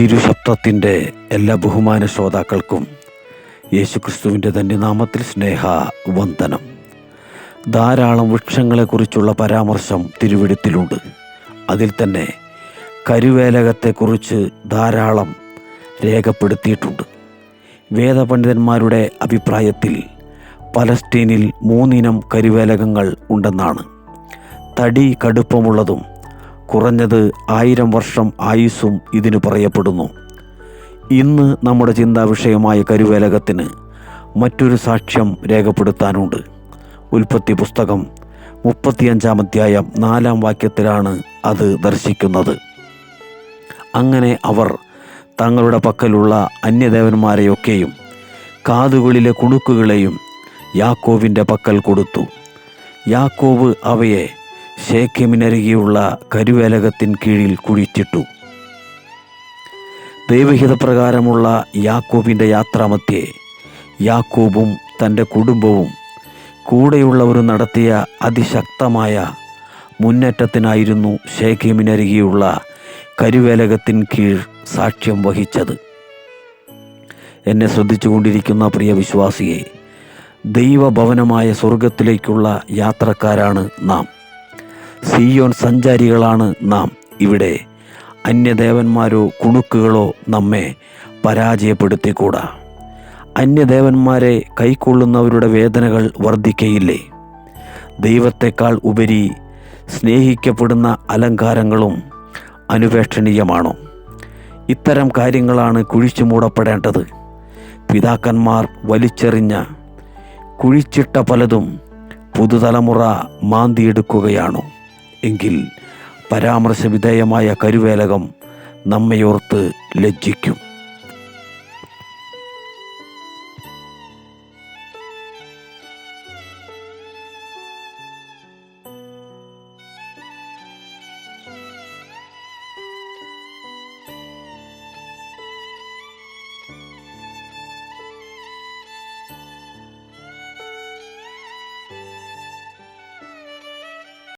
തിരുശബ്ദത്തിന്റെ എല്ലാ ബഹുമാന ശ്രോതാക്കൾക്കും യേശുക്രിസ്തുവിന്റെ തന്നെ നാമത്തിൽ സ്നേഹ വന്ദനം. ധാരാളം വൃക്ഷങ്ങളെക്കുറിച്ചുള്ള പരാമർശം തിരുവിടുത്തിലുണ്ട് അതിൽ തന്നെ കരുവേലകത്തെക്കുറിച്ച് ധാരാളം രേഖപ്പെടുത്തിയിട്ടുണ്ട്. വേദപണ്ഡിതന്മാരുടെ അഭിപ്രായത്തിൽ പലസ്തീനിൽ മൂന്നിനം കരുവേലകങ്ങൾ ഉണ്ടെന്നാണ്. തടി കടുപ്പമുള്ളതും കുറഞ്ഞത് ആയിരം വർഷം ആയുസ്സും ഇതിന് പറയപ്പെടുന്നു. ഇന്ന് നമ്മുടെ ചിന്താ വിഷയമായ കരുവേലകത്തിന് മറ്റൊരു സാക്ഷ്യം രേഖപ്പെടുത്താനുണ്ട്. ഉൽപ്പത്തി പുസ്തകം മുപ്പത്തിയഞ്ചാം അധ്യായം നാലാം വാക്യത്തിലാണ് അത് ദർശിക്കുന്നത്. അങ്ങനെ അവർ തങ്ങളുടെ പക്കലുള്ള അന്യദേവന്മാരെയൊക്കെയും കാതുകളിലെ കുണുക്കുകളെയും യാക്കോവിന്റെ പക്കൽ കൊടുത്തു. യാക്കോവ് അവയെ ശേഖ്യമിനരികെയുള്ള കരുവേലകത്തിൻ കീഴിൽ കുഴിച്ചിട്ടു. ദൈവഹിതപ്രകാരമുള്ള യാക്കോബിന്റെ യാത്രാമധ്യേ യാക്കോബും തന്റെ കുടുംബവും കൂടെയുള്ളവരും നടത്തിയ അതിശക്തമായ മുന്നേറ്റത്തിനായിരുന്നു ശേഖ്യമിനരികെയുള്ള കരുവേലകത്തിൻ കീഴ് സാക്ഷ്യം വഹിച്ചത്. എന്നെ ശ്രദ്ധിച്ചുകൊണ്ടിരിക്കുന്ന പ്രിയ വിശ്വാസിയെ ദൈവഭവനമായ സ്വർഗത്തിലേക്കുള്ള യാത്രക്കാരാണ് നാം. സിയോൻ സഞ്ചാരികളാണ് നാം. ഇവിടെ അന്യദേവന്മാരോ കുണുക്കുകളോ നമ്മെ പരാജയപ്പെടുത്തിക്കൂടാ. അന്യദേവന്മാരെ കൈക്കൊള്ളുന്നവരുടെ വേദനകൾ വർദ്ധിക്കയില്ലേ? ദൈവത്തെക്കാൾ ഉപരി സ്നേഹിക്കപ്പെടുന്ന അലങ്കാരങ്ങളും അനുപേക്ഷണീയമാണോ? ഇത്തരം കാര്യങ്ങളാണ് കുഴിച്ചു മൂടപ്പെടേണ്ടത്. പിതാക്കന്മാർ വലിച്ചെറിഞ്ഞ കുഴിച്ചിട്ട പലതും പുതുതലമുറ മാന്തിയെടുക്കുകയാണോ? എങ്കിൽ പരാമർശവിധേയമായ കരുവേലകം നമ്മയോർത്ത് ലജ്ജിക്കും.